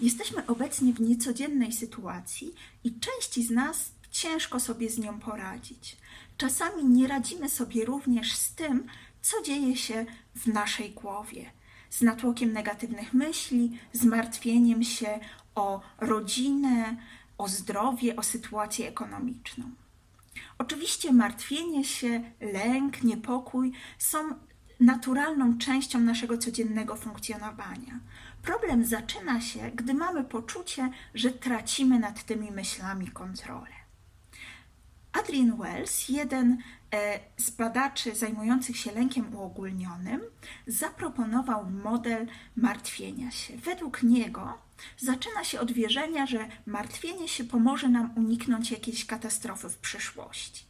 Jesteśmy obecnie w niecodziennej sytuacji i części z nas ciężko sobie z nią poradzić. Czasami nie radzimy sobie również z tym, co dzieje się w naszej głowie. Z natłokiem negatywnych myśli, zmartwieniem się o rodzinę, o zdrowie, o sytuację ekonomiczną. Oczywiście martwienie się, lęk, niepokój są naturalną częścią naszego codziennego funkcjonowania. Problem zaczyna się, gdy mamy poczucie, że tracimy nad tymi myślami kontrolę. Adrian Wells, jeden e, z badaczy zajmujących się lękiem uogólnionym, zaproponował model martwienia się. Według niego zaczyna się od wierzenia, że martwienie się pomoże nam uniknąć jakiejś katastrofy w przyszłości.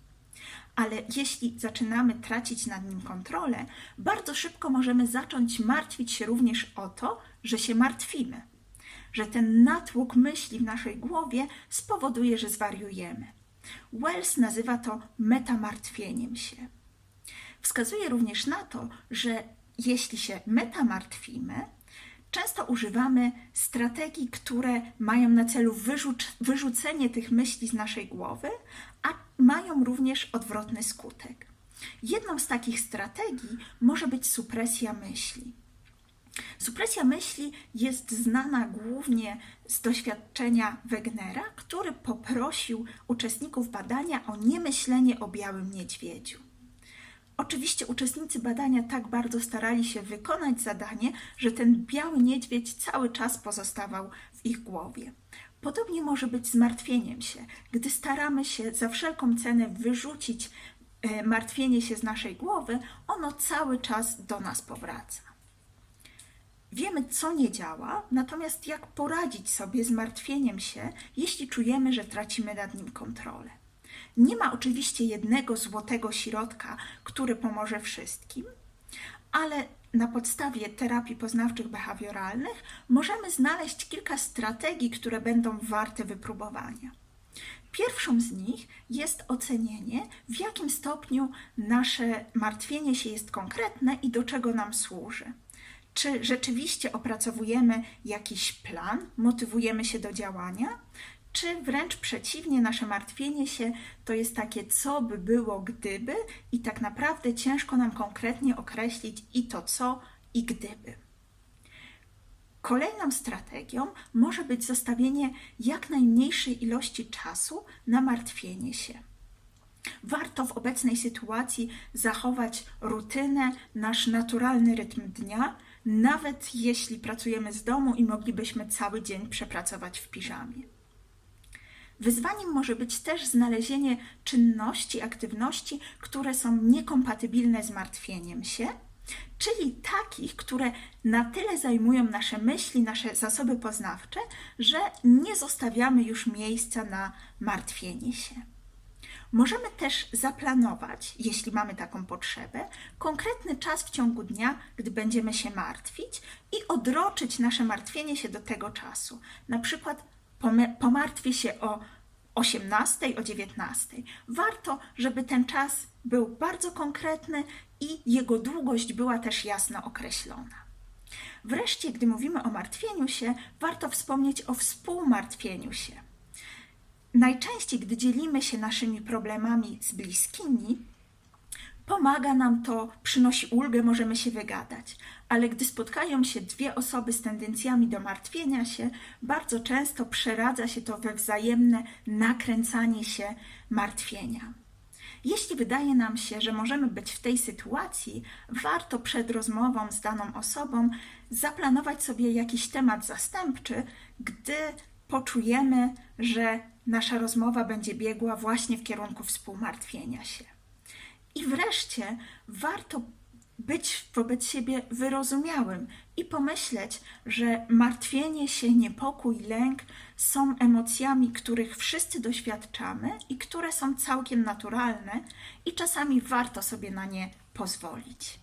Ale jeśli zaczynamy tracić nad nim kontrolę, bardzo szybko możemy zacząć martwić się również o to, że się martwimy, że ten natłok myśli w naszej głowie spowoduje, że zwariujemy. Wells nazywa to metamartwieniem się. Wskazuje również na to, że jeśli się metamartwimy, często używamy strategii, które mają na celu wyrzuc- wyrzucenie tych myśli z naszej głowy, a mają również odwrotny skutek. Jedną z takich strategii może być supresja myśli. Supresja myśli jest znana głównie z doświadczenia Wegnera, który poprosił uczestników badania o niemyślenie o białym niedźwiedziu. Oczywiście uczestnicy badania tak bardzo starali się wykonać zadanie, że ten biały niedźwiedź cały czas pozostawał w ich głowie. Podobnie może być z martwieniem się. Gdy staramy się za wszelką cenę wyrzucić e, martwienie się z naszej głowy, ono cały czas do nas powraca. Wiemy, co nie działa, natomiast jak poradzić sobie z martwieniem się, jeśli czujemy, że tracimy nad nim kontrolę. Nie ma oczywiście jednego złotego środka, który pomoże wszystkim, ale na podstawie terapii poznawczych behawioralnych możemy znaleźć kilka strategii, które będą warte wypróbowania. Pierwszą z nich jest ocenienie, w jakim stopniu nasze martwienie się jest konkretne i do czego nam służy. Czy rzeczywiście opracowujemy jakiś plan, motywujemy się do działania, czy wręcz przeciwnie, nasze martwienie się to jest takie, co by było gdyby, i tak naprawdę ciężko nam konkretnie określić i to co, i gdyby. Kolejną strategią może być zostawienie jak najmniejszej ilości czasu na martwienie się. Warto w obecnej sytuacji zachować rutynę, nasz naturalny rytm dnia, nawet jeśli pracujemy z domu i moglibyśmy cały dzień przepracować w piżamie. Wyzwaniem może być też znalezienie czynności, aktywności, które są niekompatybilne z martwieniem się, czyli takich, które na tyle zajmują nasze myśli, nasze zasoby poznawcze, że nie zostawiamy już miejsca na martwienie się. Możemy też zaplanować, jeśli mamy taką potrzebę, konkretny czas w ciągu dnia, gdy będziemy się martwić i odroczyć nasze martwienie się do tego czasu. Na przykład pomartwię się o 18, o 19. Warto, żeby ten czas był bardzo konkretny i jego długość była też jasno określona. Wreszcie, gdy mówimy o martwieniu się, warto wspomnieć o współmartwieniu się. Najczęściej, gdy dzielimy się naszymi problemami z bliskimi, pomaga nam to, przynosi ulgę, możemy się wygadać. Ale gdy spotkają się dwie osoby z tendencjami do martwienia się, bardzo często przeradza się to we wzajemne nakręcanie się martwienia. Jeśli wydaje nam się, że możemy być w tej sytuacji, warto przed rozmową z daną osobą zaplanować sobie jakiś temat zastępczy, gdy poczujemy, że nasza rozmowa będzie biegła właśnie w kierunku współmartwienia się. I wreszcie warto być wobec siebie wyrozumiałym i pomyśleć, że martwienie się, niepokój, lęk są emocjami, których wszyscy doświadczamy i które są całkiem naturalne, i czasami warto sobie na nie pozwolić.